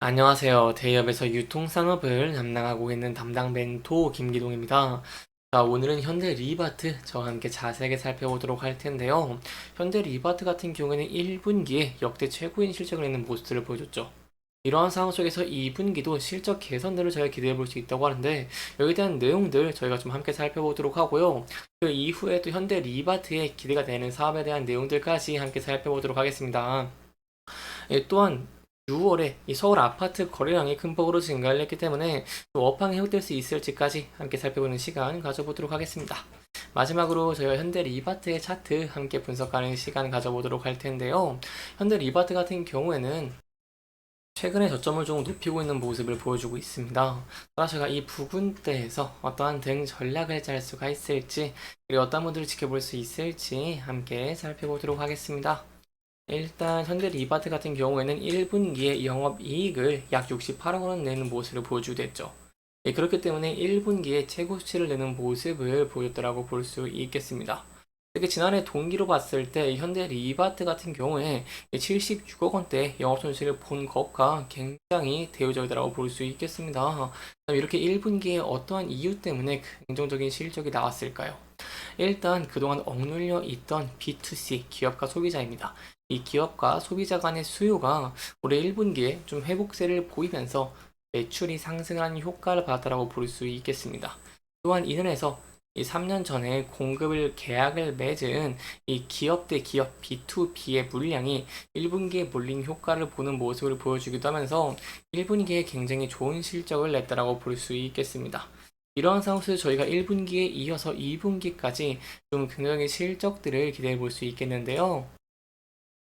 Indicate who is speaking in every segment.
Speaker 1: 안녕하세요. 대기업에서 유통산업을 담당하고 있는 담당 멘토 김기동입니다. 자, 오늘은 현대 리바트 저와 함께 자세하게 살펴보도록 할 텐데요. 현대 리바트 같은 경우에는 1분기에 역대 최고인 실적을 내는 모습들을 보여줬죠. 이러한 상황 속에서 2분기도 실적 개선들을 저희가 기대해 볼 수 있다고 하는데 여기에 대한 내용들 저희가 좀 함께 살펴보도록 하고요. 그 이후에 또 현대 리바트에 기대가 되는 사업에 대한 내용들까지 함께 살펴보도록 하겠습니다. 예, 또한 6월에 이 서울 아파트 거래량이 큰 폭으로 증가를 했기 때문에 또 업황이 회복될 수 있을지까지 함께 살펴보는 시간 가져보도록 하겠습니다. 마지막으로 저희가 현대 리바트의 차트 함께 분석하는 시간 가져보도록 할 텐데요. 현대 리바트 같은 경우에는 최근에 저점을 좀 높이고 있는 모습을 보여주고 있습니다. 따라서 제가 이 부분대에서 어떠한 등 전략을 짤 수가 있을지 그리고 어떤 분들을 지켜볼 수 있을지 함께 살펴보도록 하겠습니다. 일단 현대 리바트 같은 경우에는 1분기에 영업이익을 약 68억 원 내는 모습을 보여주게 됐죠. 예, 그렇기 때문에 1분기에 최고 수치를 내는 모습을 보였더라고 볼 수 있겠습니다. 특히 지난해 동기로 봤을 때 현대 리바트 같은 경우에 76억 원대 영업 손실을 본 것과 굉장히 대우적이라고 볼 수 있겠습니다. 이렇게 1분기에 어떠한 이유 때문에 긍정적인 실적이 나왔을까요? 일단 그동안 억눌려 있던 B2C 기업과 소비자입니다. 이 기업과 소비자 간의 수요가 올해 1분기에 좀 회복세를 보이면서 매출이 상승하는 효과를 받았다고 볼 수 있겠습니다. 또한 이면에서 이 3년 전에 공급을 계약을 맺은 이 기업 대 기업 B2B의 물량이 1분기에 몰린 효과를 보는 모습을 보여주기도 하면서 1분기에 굉장히 좋은 실적을 냈다고 볼 수 있겠습니다. 이러한 상황 에서 저희가 1분기에 이어서 2분기까지 좀 긍정적인 실적들을 기대해 볼 수 있겠는데요.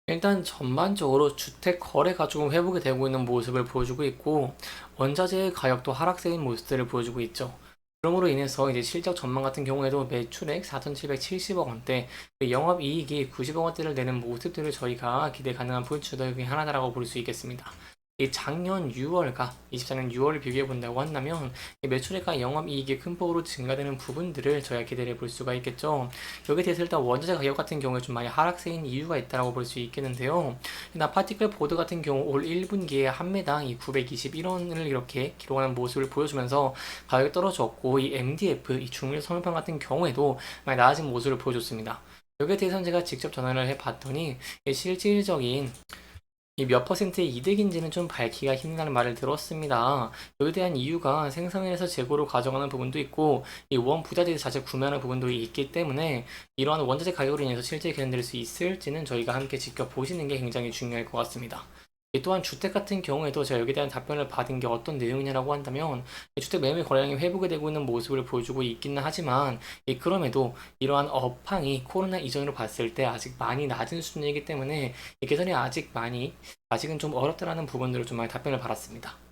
Speaker 1: 일단 전반적으로 주택 거래가 조금 회복이 되고 있는 모습을 보여주고 있고 원자재 가격도 하락세인 모습들을 보여주고 있죠. 그러므로 인해서 이제 실적 전망 같은 경우에도 매출액 4,770억 원대, 영업 이익이 90억 원대를 내는 모습들을 저희가 기대 가능한 포인트들 중에 하나다라고 볼 수 있겠습니다. 이 작년 6월과 24년 6월을 비교해 본다고 한다면 매출액과 영업이익이 큰 폭으로 증가되는 부분들을 저희가 기대해 볼 수가 있겠죠. 여기에 대해서 일단 원자재 가격 같은 경우에 좀 많이 하락세인 이유가 있다고 볼수 있겠는데요. 나 파티클 보드 같은 경우 올 1분기에 한 매당 이 921원을 이렇게 기록하는 모습을 보여주면서 가격이 떨어졌고 이 MDF 이 중밀 선물판 같은 경우에도 많이 나아진 모습을 보여줬습니다. 여기에 대해서는 제가 직접 전화를 해봤더니 실질적인 이 몇 퍼센트의 이득인지는 좀 밝히기가 힘들다는 말을 들었습니다. 여기에 대한 이유가 생산을 해서 재고로 가져가는 부분도 있고 이 원 부자재를 자체 구매하는 부분도 있기 때문에 이러한 원자재 가격으로 인해서 실제 개선될 수 있을지는 저희가 함께 지켜보시는 게 굉장히 중요할 것 같습니다. 또한 주택 같은 경우에도 제가 여기에 대한 답변을 받은 게 어떤 내용이냐라고 한다면 주택 매매 거래량이 회복이 되고 있는 모습을 보여주고 있기는 하지만 그럼에도 이러한 업황이 코로나 이전으로 봤을 때 아직 많이 낮은 수준이기 때문에 개선이 아직 많이 아직은 좀 어렵다라는 부분들을 좀 많이 답변을 받았습니다.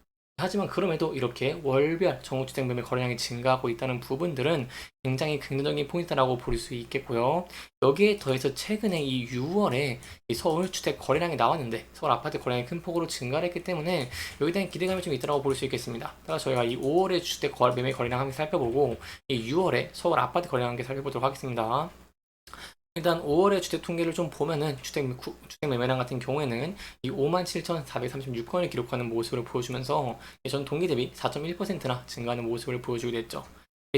Speaker 1: 하지만 그럼에도 이렇게 월별 정우주택 매매 거래량이 증가하고 있다는 부분들은 굉장히 긍정적인 포인트라고 볼 수 있겠고요. 여기에 더해서 최근에 이 6월에 이 서울 주택 거래량이 나왔는데 서울 아파트 거래량이 큰 폭으로 증가를 했기 때문에 여기에 대한 기대감이 좀 있다고 볼 수 있겠습니다. 따라서 저희가 이 5월에 주택 거래 매매 거래량 함께 살펴보고 이 6월에 서울 아파트 거래량 함께 살펴보도록 하겠습니다. 일단 5월의 주택 통계를 좀 보면은 주택, 주택 매매량 같은 경우에는 이 57,436건을 기록하는 모습을 보여주면서 전 동기 대비 4.1%나 증가하는 모습을 보여주게 됐죠.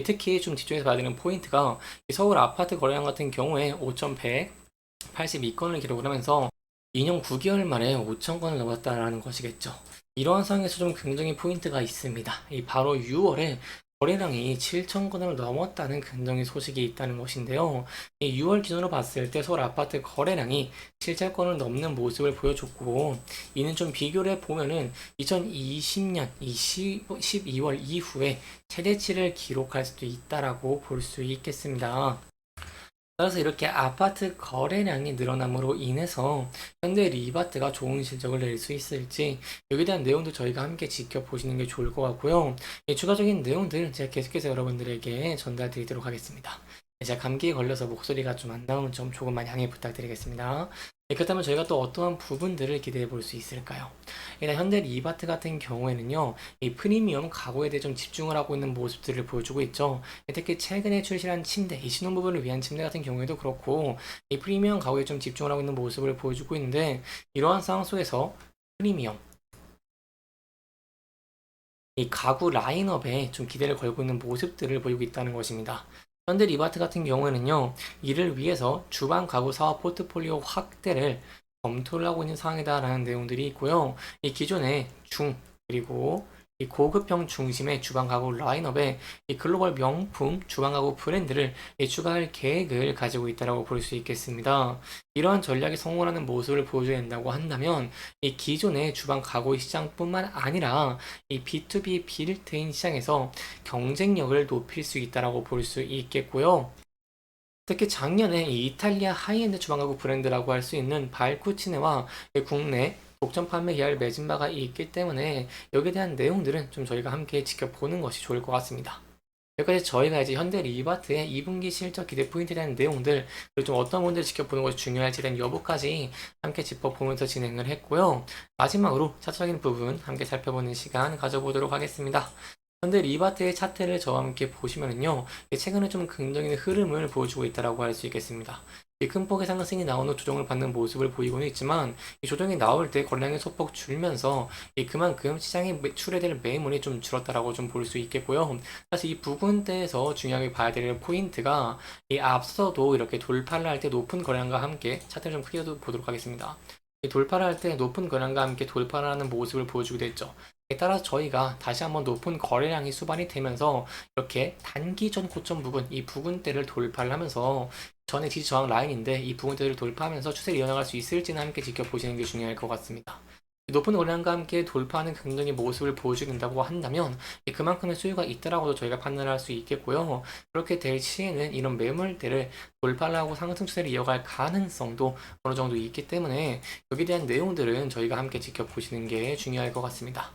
Speaker 1: 특히 좀 집중해서 봐야 되는 포인트가 서울 아파트 거래량 같은 경우에 5,182건을 기록을 하면서 2년 9개월 만에 5,000건을 넘었다라는 것이겠죠. 이러한 상황에서 좀 굉장히 포인트가 있습니다. 이 바로 6월에 거래량이 7천 건을 넘었다는 긍정의 소식이 있다는 것인데요. 6월 기준으로 봤을 때 서울 아파트 거래량이 7천 건을 넘는 모습을 보여줬고 이는 좀 비교를 해보면은 2020년 12월 이후에 최대치를 기록할 수도 있다라고 볼 수 있겠습니다. 따라서 이렇게 아파트 거래량이 늘어남으로 인해서 현대 리바트가 좋은 실적을 낼 수 있을지 여기에 대한 내용도 저희가 함께 지켜보시는 게 좋을 것 같고요. 추가적인 내용들 제가 계속해서 여러분들에게 전달 드리도록 하겠습니다. 제가 감기에 걸려서 목소리가 좀 안 나오는 점 조금만 양해 부탁드리겠습니다. 네, 그렇다면 저희가 또 어떠한 부분들을 기대해 볼 수 있을까요? 일단 현대 리바트 같은 경우에는요, 이 프리미엄 가구에 대해 좀 집중을 하고 있는 모습들을 보여주고 있죠. 특히 최근에 출시한 침대, 이 신혼부부를 위한 침대 같은 경우에도 그렇고, 이 프리미엄 가구에 좀 집중을 하고 있는 모습을 보여주고 있는데, 이러한 상황 속에서 프리미엄, 이 가구 라인업에 좀 기대를 걸고 있는 모습들을 보이고 있다는 것입니다. 현대 리바트 같은 경우에는요, 이를 위해서 주방 가구 사업 포트폴리오 확대를 검토를 하고 있는 상황이다라는 내용들이 있고요. 이 기존의 중, 그리고 이 고급형 중심의 주방 가구 라인업에 이 글로벌 명품 주방 가구 브랜드를 이 추가할 계획을 가지고 있다고 볼 수 있겠습니다. 이러한 전략이 성공하는 모습을 보여줘야 된다고 한다면 이 기존의 주방 가구 시장뿐만 아니라 이 B2B 빌트인 시장에서 경쟁력을 높일 수 있다고 볼 수 있겠고요. 특히 작년에 이 이탈리아 하이엔드 주방 가구 브랜드라고 할 수 있는 발쿠치네와 국내 독점 판매 계약을 맺은 바가 있기 때문에 여기에 대한 내용들은 좀 저희가 함께 지켜보는 것이 좋을 것 같습니다. 여기까지 저희가 이제 현대 리바트의 2분기 실적 기대 포인트에 대한 내용들 그리고 좀 어떤 부분들을 지켜보는 것이 중요할지에 대한 여부까지 함께 짚어보면서 진행을 했고요. 마지막으로 차트적인 부분 함께 살펴보는 시간 가져보도록 하겠습니다. 현대 리바트의 차트를 저와 함께 보시면은요, 최근에 좀 긍정적인 흐름을 보여주고 있다고 할수 있겠습니다. 이 큰 폭의 상승이 나온 후 조정을 받는 모습을 보이고는 있지만 이 조정이 나올 때 거래량이 소폭 줄면서 이 그만큼 시장에 대한 매물이 좀 줄었다라고 좀 볼 수 있겠고요. 사실 이 부분대에서 중요하게 봐야 될 포인트가 이 앞서도 이렇게 돌파를 할 때 높은 거래량과 함께 차트를 좀 크게 보도록 하겠습니다. 이 돌파를 할 때 높은 거래량과 함께 돌파를 하는 모습을 보여주게 됐죠. 에 따라 저희가 다시 한번 높은 거래량이 수반이 되면서 이렇게 단기 전 고점 부분 이 부근대를 돌파를 하면서 전에 지지 저항 라인인데 이 부분대를 돌파하면서 추세를 이어나갈 수 있을지는 함께 지켜보시는 게 중요할 것 같습니다. 높은 거래량과 함께 돌파하는 긍정의 모습을 보여주긴다고 한다면 그만큼의 수요가 있다라고도 저희가 판단할 수 있겠고요. 그렇게 될 시에는 이런 매물대를 돌파를 하고 상승 추세를 이어갈 가능성도 어느 정도 있기 때문에 여기에 대한 내용들은 저희가 함께 지켜보시는 게 중요할 것 같습니다.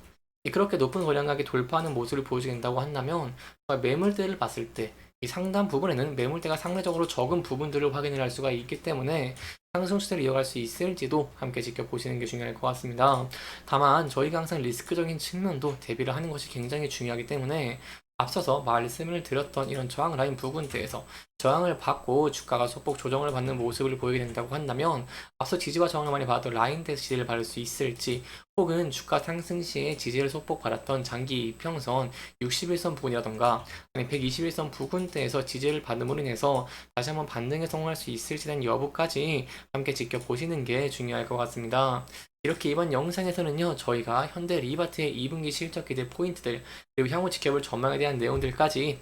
Speaker 1: 그렇게 높은 거래량각이 돌파하는 모습을 보여주긴다고 한다면 매물대를 봤을 때 이 상단 부분에는 매물대가 상대적으로 적은 부분들을 확인을 할 수가 있기 때문에 상승 추세를 이어갈 수 있을지도 함께 지켜보시는 게 중요할 것 같습니다. 다만 저희가 항상 리스크적인 측면도 대비를 하는 것이 굉장히 중요하기 때문에 앞서서 말씀을 드렸던 이런 저항 라인 부분대에서 저항을 받고 주가가 소폭 조정을 받는 모습을 보이게 된다고 한다면 앞서 지지와 저항을 많이 받았던 라인대에서 지지를 받을 수 있을지 혹은 주가 상승 시에 지지를 소폭 받았던 장기 이평선 61선 부분이라던가 아니 121선 부근대에서 지지를 받음으로 인해서 다시 한번 반등에 성공할 수 있을지 대한 여부까지 함께 지켜보시는 게 중요할 것 같습니다. 이렇게 이번 영상에서는요 저희가 현대 리바트의 2분기 실적 기대 포인트들 그리고 향후 지켜볼 전망에 대한 내용들까지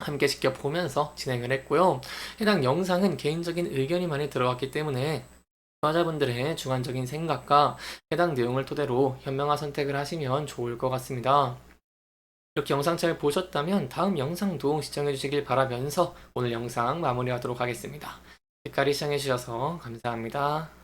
Speaker 1: 함께 지켜보면서 진행을 했고요. 해당 영상은 개인적인 의견이 많이 들어갔기 때문에 투자자분들의 주관적인 생각과 해당 내용을 토대로 현명한 선택을 하시면 좋을 것 같습니다. 이렇게 영상 잘 보셨다면 다음 영상도 시청해 주시길 바라면서 오늘 영상 마무리하도록 하겠습니다. 끝까지 시청해 주셔서 감사합니다.